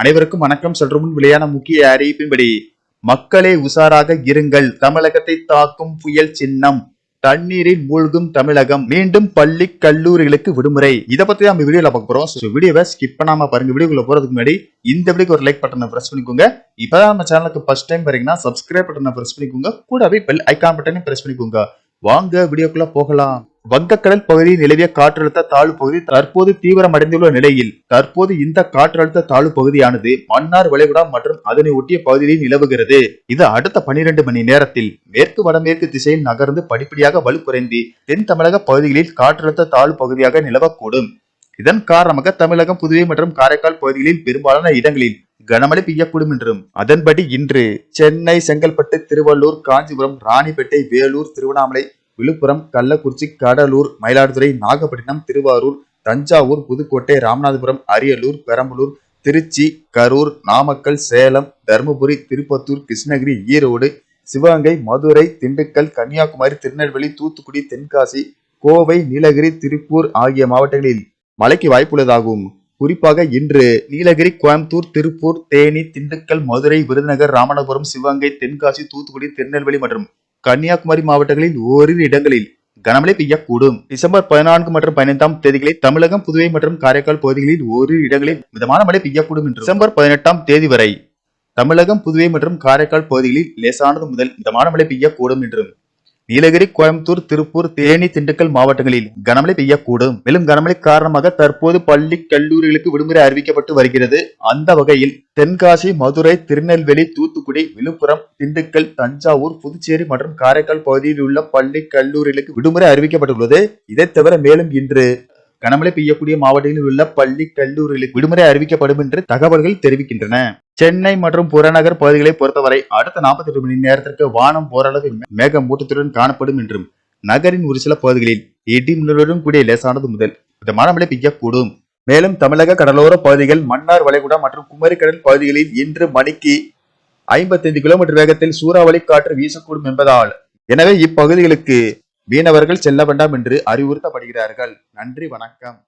அனைவருக்கும் வணக்கம். சென்ற முன் வெளியான முக்கிய அறிவிப்பின்படி மக்களே உஷாராக இருங்கள். தமிழகத்தை தாக்கும் புயல் சின்னம். தண்ணீரில் மூழ்கும் தமிழகம். மீண்டும் பள்ளி கல்லூரிகளுக்கு விடுமுறை. இதை பத்தி தான் நம்ம வீடியோல பார்க்க போறோம். ஸோ வீடியோவை ஸ்கிப் பண்ணாம பாருங்க. வீடியோக்குள்ள போறதுக்கு முன்னாடி இந்த வீடியோக்கு ஒரு லைக் பட்டனை பிரஸ் பண்ணிக்கோங்க. இப்பதான் நம்ம சேனலுக்கு ஃபர்ஸ்ட் டைம் பாருங்கன்னா சப்ஸ்கிரைப் பட்டனை பிரஸ் பண்ணிக்கோங்க. கூடவே பெல் ஐக்கான் பட்டனையும் பிரஸ் பண்ணிக்கோங்க. வாங்க வீடியோக்குள்ள போகலாம். வங்கக்கடல் பகுதியில் நிலவிய காற்றழுத்த தாழ்வு பகுதி தற்போது தீவிரமடைந்துள்ள நிலையில் தற்போது இந்த காற்றழுத்த தாழ்வு பகுதியானது மன்னார் வளைகுடா மற்றும் அதனை ஒட்டிய பகுதியில் நிலவுகிறது. இது அடுத்த பனிரெண்டு மணி நேரத்தில் மேற்கு வடமேற்கு திசையில் நகர்ந்து படிப்படியாக வலுக்குறைந்து தென் தமிழக பகுதிகளில் காற்றழுத்த தாழ்வு பகுதியாக நிலவக்கூடும். இதன் காரணமாக தமிழகம் புதுவை மற்றும் காரைக்கால் பகுதிகளில் பெரும்பாலான இடங்களில் கனமழை பெய்யக்கூடும் என்றும் அதன்படி இன்று சென்னை செங்கல்பட்டு திருவள்ளூர் காஞ்சிபுரம் ராணிப்பேட்டை வேலூர் திருவண்ணாமலை விழுப்புரம் கள்ளக்குறிச்சி கடலூர் மயிலாடுதுறை நாகப்பட்டினம் திருவாரூர் தஞ்சாவூர் புதுக்கோட்டை ராமநாதபுரம் அரியலூர் பெரம்பலூர் திருச்சி கரூர் நாமக்கல் சேலம் தருமபுரி திருப்பத்தூர் கிருஷ்ணகிரி ஈரோடு சிவகங்கை மதுரை திண்டுக்கல் கன்னியாகுமரி திருநெல்வேலி தூத்துக்குடி தென்காசி கோவை நீலகிரி திருப்பூர் ஆகிய மாவட்டங்களில் மழைக்கு வாய்ப்புள்ளதாகும். குறிப்பாக இன்று நீலகிரி கோயம்புத்தூர் திருப்பூர் தேனி திண்டுக்கல் மதுரை விருதுநகர் ராமநாதபுரம் சிவகங்கை தென்காசி தூத்துக்குடி திருநெல்வேலி மற்றும் கன்னியாகுமரி மாவட்டங்களில் ஓரிரு இடங்களில் கனமழை பெய்யக்கூடும். டிசம்பர் பதினான்கு மற்றும் பதினைந்தாம் தேதிகளில் தமிழகம் புதுவை மற்றும் காரைக்கால் பகுதிகளில் ஓரிரு இடங்களில் மிதமான மழை பெய்யக்கூடும் என்று டிசம்பர் பதினெட்டாம் தேதி வரை தமிழகம் புதுவை மற்றும் காரைக்கால் பகுதிகளில் லேசானது முதல் மிதமான மழை பெய்யக்கூடும் என்றும் நீலகிரி கோயம்புத்தூர் திருப்பூர் தேனி திண்டுக்கல் மாவட்டங்களில் கனமழை பெய்யக்கூடும். மேலும் கனமழை காரணமாக தற்போது பள்ளி கல்லூரிகளுக்கு விடுமுறை அறிவிக்கப்பட்டு வருகிறது. அந்த வகையில் தென்காசி மதுரை திருநெல்வேலி தூத்துக்குடி விழுப்புரம் திண்டுக்கல் தஞ்சாவூர் புதுச்சேரி மற்றும் காரைக்கால் பகுதியில் உள்ள பள்ளி கல்லூரிகளுக்கு விடுமுறை அறிவிக்கப்பட்டுள்ளது. இதை தவிர மேலும் இன்று கனமழை பெய்யக்கூடிய மாவட்டங்களில் உள்ள பள்ளி கல்லூரிகளுக்கு விடுமுறை அறிவிக்கப்படும் என்று தகவல்கள் தெரிவிக்கின்றன. சென்னை மற்றும் புறநகர் பகுதிகளை பொறுத்தவரை அடுத்த 48 மணி நேரத்திற்கு வானம் ஓரளவு மேகமூட்டத்துடன் காணப்படும் என்றும் நகரின் ஒரு சில பகுதிகளில் இடி மின்னலுடன் கூடிய லேசானது முதல் மிதமான மழை பெய்யக்கூடும். மேலும் தமிழக கடலோர பகுதிகள் மன்னார் வளைகுடா மற்றும் குமரிக்கடல் பகுதிகளில் இன்று மணிக்கு ஐம்பத்தைந்து கிலோமீட்டர் வேகத்தில் சூறாவளி காற்று வீசக்கூடும் என்பதால் எனவே இப்பகுதிகளுக்கு மீனவர்கள் செல்ல வேண்டாம் என்று அறிவுறுத்தப்படுகிறார்கள். நன்றி வணக்கம்.